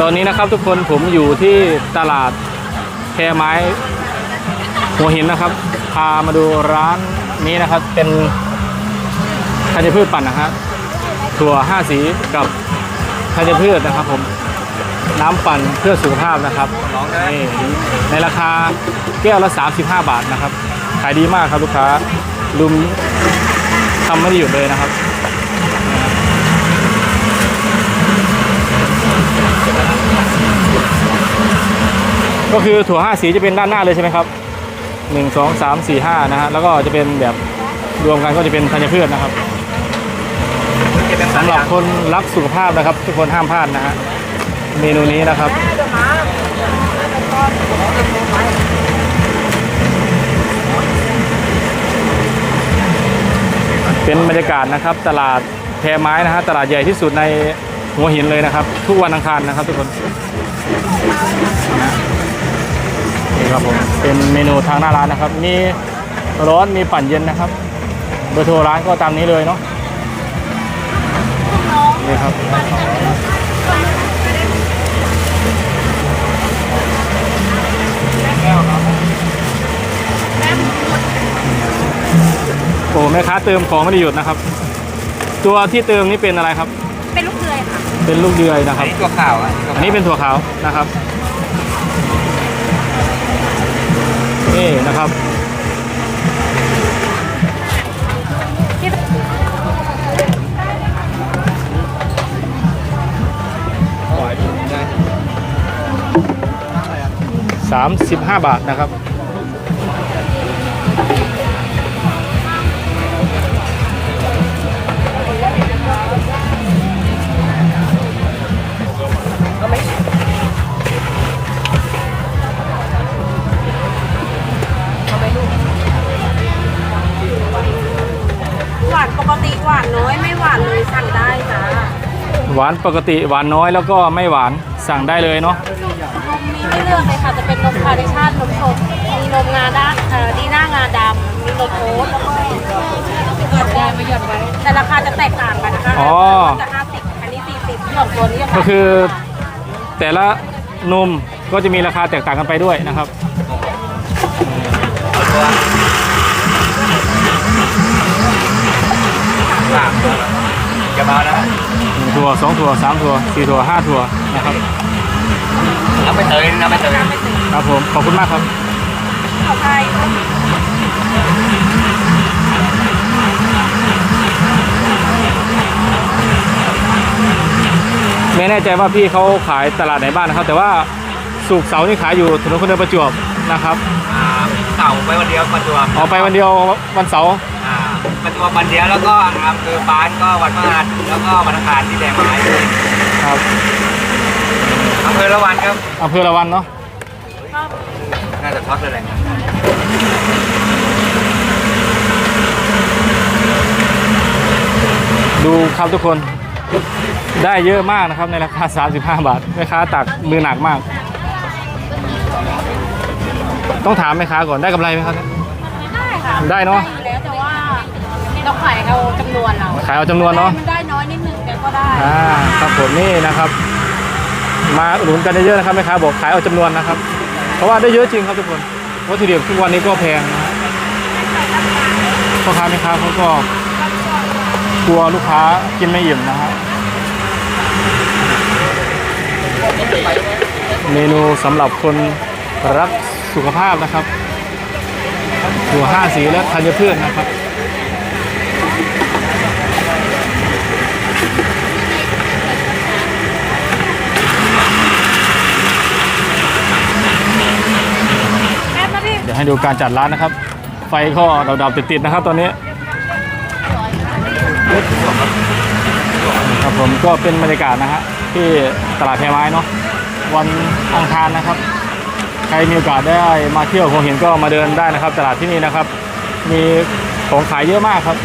ตอนนี้นะครับทุกคนผมอยู่ที่ตลาดแพไม้หัวหินนะครับพามาดูร้านนี้นะครับเป็นธัญพืชปั่นนะฮะถั่วห้าสีกับธัญพืชนะครับ ผมน้ำปั่นเพื่อสุขภาพนะครับนี่ในราคาแก้วละ 35 บาทนะครับ ขายดีมากครับลูกค้าลุมทำไม่ได้หยุดเลยนะครับ คือถั่วห้าสีจะเป็นด้านหน้าเลยใช่ไหมครับหนึ่งสองสามสี่ห้านะฮะแล้วก็จะเป็นแบบรวมกันก็จะเป็นธัญพืชนะครับสำหรับคนรักสุขภาพนะครับ ทุกคนห้ามพลาดนะฮะเมนูนี้นะครับเป็นบรรยากาศนะครับ ตลาดแพไม้นะฮะตลาดใหญ่ที่สุดในหัวหินเลยนะครับ ทุกวันอังคารนะครับ ทุกคน เป็นเมนูทางหน้าร้านนะครับ มีร้อนมีปั่นเย็นนะครับ เบอร์โทรร้านก็ตามนี้เลยเนาะนี่ครับโอ้แม่ค้าเติมของไม่ได้หยุดนะครับ ตัวที่เติมนี่เป็นอะไรครับ เป็นลูกเดือยค่ะ เป็นลูกเดือยนะคอัรับนนี้ตัวข่าวอะอันนี้เป็นถั่วขาวนะครับ นี่นะครับสามสิบห้าบาทนะครับานปกติหวานน้อยไม่หวานเลยสั่งได้จ้าหวานปกติหวานน้อยแล้วก็ไม่หวานสั่งได้เลยเนาะนมมีไม่เลือกเลยค่ะจะเป็นนมคาร์เนชั่นนมสดมีนมงาด้านเอ่อดีน่างาดำมีนมโอ๊ตแล้วก็หยอดได้ไม่หยอดไว้แต่ราคาจะแตกต่างกันนะคะอ๋อ จะห้าสิบอันนี้สี่สิบหยอดตัวนี้ก็คือแต่ละนมก็จะมีราคาแตกต่างกันไปด้วยนะครับ สามจะเบานะหนึ่งถั่วสองถั่วสามถั่วสี่ถั่วห้าถั่วนะครับน้ำไปเตยน้ำไปเตยครับผมขอบคุณมากครับของไทยไม่แน่ใจว่าพี่เขาขายตลาดไหนบ้างนะครับ แต่ว่าสุกร์เสาร์นี่ขายอยู่ถนนคนเดินประจวบนะครับอ่าเต่าไปวันเดียวประจวบออกไปวันเดียววันเสาร์อ่า ประจวบวันเดียวแล้วก็อำเภอบ้านก็วันพฤหัสแล้วก็วันอังคารที่แดงไม้ครับอำเภอละวันครับอำเภอละวันเนาะน่าจะท็อปเลยแหละดูครับทุกคนได้เยอะมากนะครับในราคา 35 บาทแม่ค้าตักมือหนักมาก ต้องถามแม่ค้าก่อนได้กำไรไหมครับ ได้ค่ะ ได้เนอะ เราขายเอาจำนวนเราขายเอาจำนวนเนาะ มันได้น้อยนิดนึงแต่ก็ได้อ่าครับผมนี่นะครับ มาอุดหนุนกันเยอะๆนะครับแม่ค้าบอกขายเอาจำนวนนะครับ เพราะว่าได้เยอะจริงครับทุกคนวัตถุดิบทุกวันนี้ก็แพงนะพ่อค้าแม่ค้าเขาก็กลัวลูกค้ากินไม่อิ่มนะฮะเมนูสำหรับคนรักสุขภาพนะครับหัวห้าสีและธัญพืชนะครับ แป๊บนะพี่ เดี๋ยว ให้ดูการจัดร้านนะครับ ไฟก็ดับๆติดๆนะครับ ตอนนี้ครับผมก็เป็นบรรยากาศนะฮะที่ตลาดแพไม้เนาะวันอังคารนะครับ ใครมีโอกาสได้มาเที่ยวคงเห็นก็มาเดินได้นะครับ ตลาดที่นี่นะครับ มีของขายเยอะมากครับ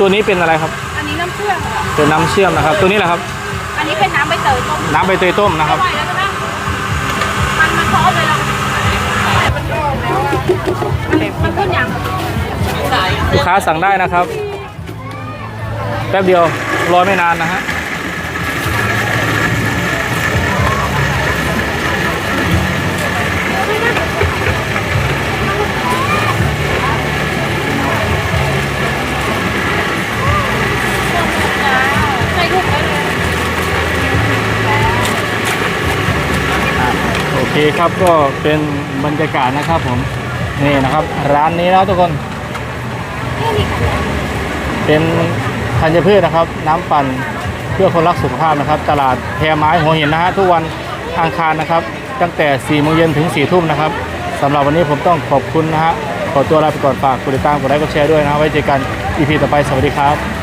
ตัวนี้เป็นอะไรครับอันนี้น้ำเชื่อมค่ะเป็นน้ำเชื่อมนะครับ ตัวนี้แหละครับ อันนี้เป็นน้ำใบเตยต้มน้ำใบเตยต้มนะครับ อร่ร้วใไหมมันมันพร้อมเลยเรามันร้อมแล้วอะมันขึ้นอย่างลูกค้าสั่งได้นะครับ แป๊บเดียวรอไม่นานนะฮะ คครับก็เป็นบรรยากาศนะครับผมนี่นะครับ ร้านนี้นะทุกคน เป็นธัญพืชนะครับ น้ำปั่นเพื่อคนรักสุขภาพนะครับ ตลาดแพไม้หัวหินนะฮะทุกวันอังคารนะครับ ตั้งแต่4โมงเย็นถึง4ทุ่มนะครับสำหรับวันนี้ผมต้องขอบคุณนะฮะขอตัวลาไปก่อนฝากกดติดตามกดไลค์กดแชร์ด้วยนะไว้เจอกันอีพีต่อไปสวัสดีครับ